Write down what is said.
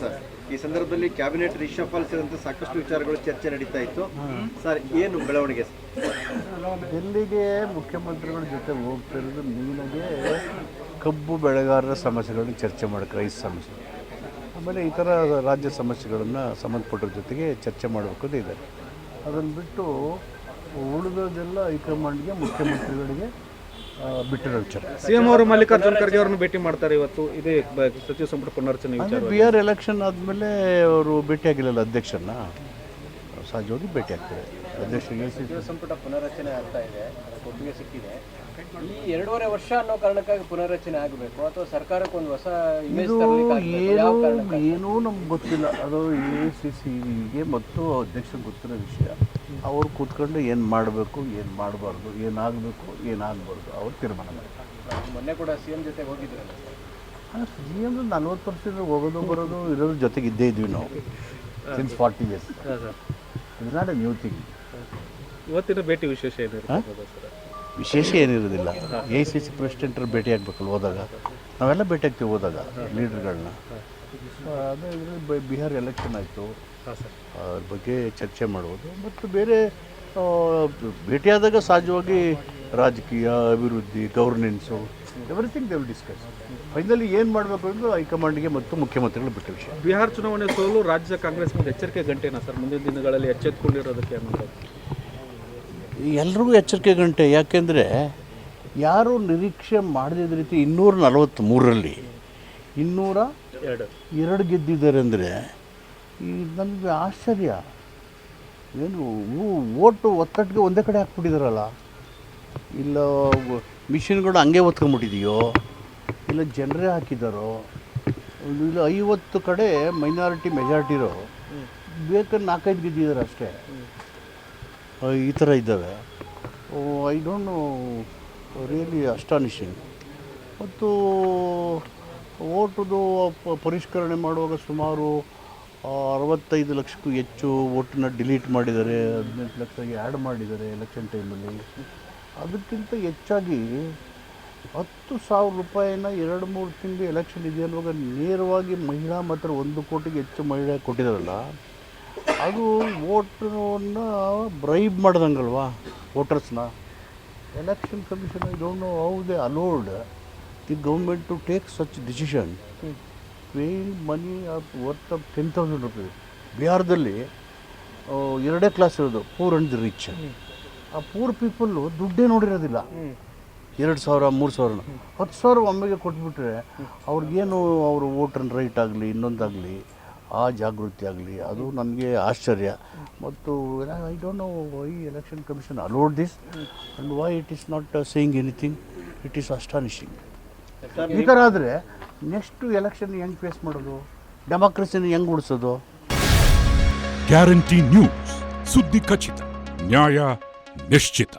Sir. ಈ ಸಂದರ್ಭದಲ್ಲಿ cabinet ರಿಷಫಲ್ ಸೇರಿದಂತೆ ಸಾಕಷ್ಟು ವಿಚಾರಗಳು ಚರ್ಚೆ ನಡೀತಾ ಇತ್ತು. ಸರ್, ಏನು ಬೆಳವಣಿಗೆ ಡೆಲ್ಲಿಗೆ ಮುಖ್ಯಮಂತ್ರಿಗಳ ಜೊತೆ ಹೋಗ್ತಿರೋದು ಮೀನಿಗೆ ಕಬ್ಬು ಬೆಳೆಗಾರರ ಸಮಸ್ಯೆಗಳನ್ನು ಚರ್ಚೆ ಮಾಡೋಕ್ಕೆ, ರೈತ ಸಮಸ್ಯೆ. ಆಮೇಲೆ ಇತರ ರಾಜ್ಯ ಸಮಸ್ಯೆಗಳನ್ನು ಸಂಬಂಧಪಟ್ಟರ ಜೊತೆಗೆ ಚರ್ಚೆ ಮಾಡಬೇಕು ಇದೆ ಅದನ್ನು ಬಿಟ್ಟು ಉಳಿದೋದೆಲ್ಲ ಹೈಕಮಾಂಡ್ಗೆ, ಮುಖ್ಯಮಂತ್ರಿಗಳಿಗೆ ಬಿಟ್ಟಿರೋ ವಿಚಾರ. ಸಿಎಂ ಅವರು ಮಲ್ಲಿಕಾರ್ಜುನ್ ಖರ್ಗೆ ಅವರನ್ನು ಭೇಟಿ ಮಾಡ್ತಾರೆ ಇವತ್ತು. ಇದೇ ಸಚಿವ ಸಂಪುಟ ಪುನರ್ರಚನೆ ವಿಚಾರ ಬಿ ಆರ್ ಎಲೆಕ್ಷನ್ ಆದಮೇಲೆ ಅವರು ಭೇಟಿಯಾಗಿಲ್ಲಲ್ಲ ಅಧ್ಯಕ್ಷರನ್ನ? ಸಹಜವಾಗಿ ಭೇಟಿ ಆಗ್ತಾರೆ. ಅಧ್ಯಕ್ಷರಿಗೆ ಸಚಿವ ಸಂಪುಟ ಪುನರ್ರಚನೆ ಆಗ್ತಾ ಇದೆ ಅದಕ್ಕೆ ಒಪ್ಪಿಗೆ ಸಿಕ್ಕಿದೆ. ಈ ಎರಡೂವರೆ ವರ್ಷ ಅನ್ನೋ ಕಾರಣಕ್ಕಾಗಿ ಪುನರ್ರಚನೆ ಆಗಬೇಕು ಅಥವಾ ಸರ್ಕಾರಕ್ಕೆ ಒಂದು ಹೊಸ ಇಮೇಜ್ ಏನು ಏನೂ ನಮ್ಗೆ ಗೊತ್ತಿಲ್ಲ. ಅದು ಎ ಸಿ ಸಿಗೆ ಮತ್ತು ಅಧ್ಯಕ್ಷ ಗೊತ್ತಿರೋ ವಿಷಯ. ಅವ್ರು ಕೂತ್ಕೊಂಡು ಏನು ಮಾಡಬೇಕು ಏನು ಮಾಡಬಾರ್ದು ಏನಾಗಬೇಕು ಏನಾಗಬಾರ್ದು ಅವ್ರು ತೀರ್ಮಾನ ಮಾಡ್ತಾರೆ. ಮೊನ್ನೆ ಕೂಡ ಸಿಎಂ ಜೊತೆ ಹೋಗಿದ್ರಲ್ಲ ಸಿ ಎಂ ನಲ್ವತ್ತು ವರ್ಷದಿಂದ ಹೋಗೋದು ಬರೋದು ಇರೋದ್ರ ಜೊತೆಗೆ ಇದ್ದೇ ಇದ್ವಿ ನಾವು since forty years it's is not a new thing ಇವತ್ತಿನ ಭೇಟಿ ವಿಶೇಷ ಏನಿರೋದು ಸರ್? ವಿಶೇಷ ಏನಿರೋದಿಲ್ಲ ಎ ಸಿ ಸಿ ಪ್ರೆಸಿಡೆಂಟರು ಭೇಟಿ ಆಗ್ಬೇಕಲ್ಲ ಹೋದಾಗ? ನಾವೆಲ್ಲ ಭೇಟಿ ಆಗ್ತೀವಿ ಹೋದಾಗ ಲೀಡರ್ಗಳನ್ನ. ಅದೇ ಇದ್ರಲ್ಲಿ ಬಿಹಾರ್ ಎಲೆಕ್ಷನ್ ಆಯಿತು. ಸರ್. ಅದ್ರ ಬಗ್ಗೆ ಚರ್ಚೆ ಮಾಡುವುದು. ಮತ್ತು ಬೇರೆ ಭೇಟಿಯಾದಾಗ ಸಹಜವಾಗಿ ರಾಜಕೀಯ ಅಭಿವೃದ್ಧಿ governance everything they will discuss finally ಏನು ಮಾಡಬೇಕು ಎಂದು ಹೈಕಮಾಂಡ್ಗೆ ಮತ್ತು ಮುಖ್ಯಮಂತ್ರಿಗಳು ಬಿಟ್ಟ ವಿಷಯ. ಬಿಹಾರ್ ಚುನಾವಣೆ ಸೋಲು ರಾಜ್ಯ ಕಾಂಗ್ರೆಸ್ ಮುಂದೆ ಎಚ್ಚರಿಕೆ ಗಂಟೆನಾ ಸರ್? ಮುಂದಿನ ದಿನಗಳಲ್ಲಿ ಎಚ್ಚೆತ್ಕೊಂಡಿರೋದಕ್ಕೆ ಅನ್ನೋದು ಎಲ್ರಿಗೂ ಎಚ್ಚರಿಕೆ ಗಂಟೆ. ಯಾಕೆಂದರೆ ಯಾರು ನಿರೀಕ್ಷೆ ಮಾಡದಿದ್ದ ರೀತಿ ಇನ್ನೂರ ನಲವತ್ತ್ಮೂರರಲ್ಲಿ ಇನ್ನೂರ ಎರಡು. ಎರಡು ಗೆದ್ದಿದ್ದಾರೆ ಅಂದರೆ ಈ ನನಗೆ ಆಶ್ಚರ್ಯ. ಏನು ಓಟು ಒತ್ತಟ್ಟಿಗೆ ಒಂದೇ ಕಡೆ ಹಾಕ್ಬಿಟ್ಟಿದಾರಲ್ಲ. ಇಲ್ಲ ಮಿಷಿನ್ಗಳು ಹಂಗೆ ಒತ್ಕೊಂಡ್ಬಿಟ್ಟಿದೆಯೋ? ಇಲ್ಲ ಜನರೇ ಹಾಕಿದ್ದಾರೋ ಇಲ್ಲ ಐವತ್ತು ಕಡೆ ಮೈನಾರಿಟಿ ಮೆಜಾರಿಟಿರೋ? ಬೇಕಾದ್ರೆ ನಾಲ್ಕೈದು ಗೆದ್ದಿದ್ದಾರೆ ಅಷ್ಟೇ. ಈ ಥರ ಇದ್ದಾವೆ. I don't know. Really astonishing ಮತ್ತು ಓಟುದು ಪರಿಷ್ಕರಣೆ ಮಾಡುವಾಗ ಸುಮಾರು ಅರವತ್ತೈದು ಲಕ್ಷಕ್ಕೂ ಹೆಚ್ಚು ಓಟನ್ನ ಡಿಲೀಟ್ ಮಾಡಿದ್ದಾರೆ, ಹದಿನೆಂಟು ಲಕ್ಷಕ್ಕೆ ಆ್ಯಡ್ ಮಾಡಿದ್ದಾರೆ ಎಲೆಕ್ಷನ್ ಟೈಮಲ್ಲಿ. ಅದಕ್ಕಿಂತ ಹೆಚ್ಚಾಗಿ ಹತ್ತು ಸಾವಿರ ರೂಪಾಯಿನ ಎರಡು ಮೂರು ತಿಂಗಳು ಎಲೆಕ್ಷನ್ ಇದೆ ಅನ್ನುವಾಗ ನೇರವಾಗಿ ಮಹಿಳಾ ಮಾತ್ರ ಒಂದು ಕೋಟಿಗೆ ಹೆಚ್ಚು ಮಹಿಳೆ ಕೊಟ್ಟಿದ್ದಾರಲ್ಲ, ಅದು ವೋಟನ್ನ ಬ್ರೈಬ್ ಮಾಡ್ದಂಗಲ್ವಾ ವೋಟರ್ಸ್ನ? Election commission I don't know how they allowed the government to take such decision paying money of worth of ten thousand rupees ಬಿಹಾರದಲ್ಲಿ ಎರಡೇ ಕ್ಲಾಸ್ ಇರೋದು ಪೂರ್ ಅಂಡ್ ದಿ ರಿಚ್ ಆ ಪೂರ್ ಪೀಪಲ್ಲು ದುಡ್ಡೇ ನೋಡಿರೋದಿಲ್ಲ. ಎರಡು ಸಾವಿರ ಮೂರು ಸಾವಿರನ ಹತ್ತು ಸಾವಿರ ಒಮ್ಮೆಗೆ ಕೊಟ್ಬಿಟ್ರೆ ಅವ್ರಿಗೇನು ಅವ್ರ ವೋಟರ್ ರೈಟ್ ಆಗಲಿ ಇನ್ನೊಂದಾಗಲಿ ಆ ಜಾಗೃತಿ ಆಗಲಿ, ಅದು ನನಗೆ ಆಶ್ಚರ್ಯ. ಮತ್ತು I don't know why election commission allowed this and why it is not saying anything it is astonishing ಈ ಥರ ಆದರೆ ನೆಕ್ಸ್ಟ್ ಎಲೆಕ್ಷನ್ ಹೆಂಗೆ ಫೇಸ್ ಮಾಡೋದು? ಡೆಮಾಕ್ರಸಿನ ಹೆಂಗೆ ಉಳಿಸೋದು? ಗ್ಯಾರಂಟಿ ನ್ಯೂಸ್ ಸುದ್ದಿ ಖಚಿತ, ನ್ಯಾಯ ನಿಶ್ಚಿತ.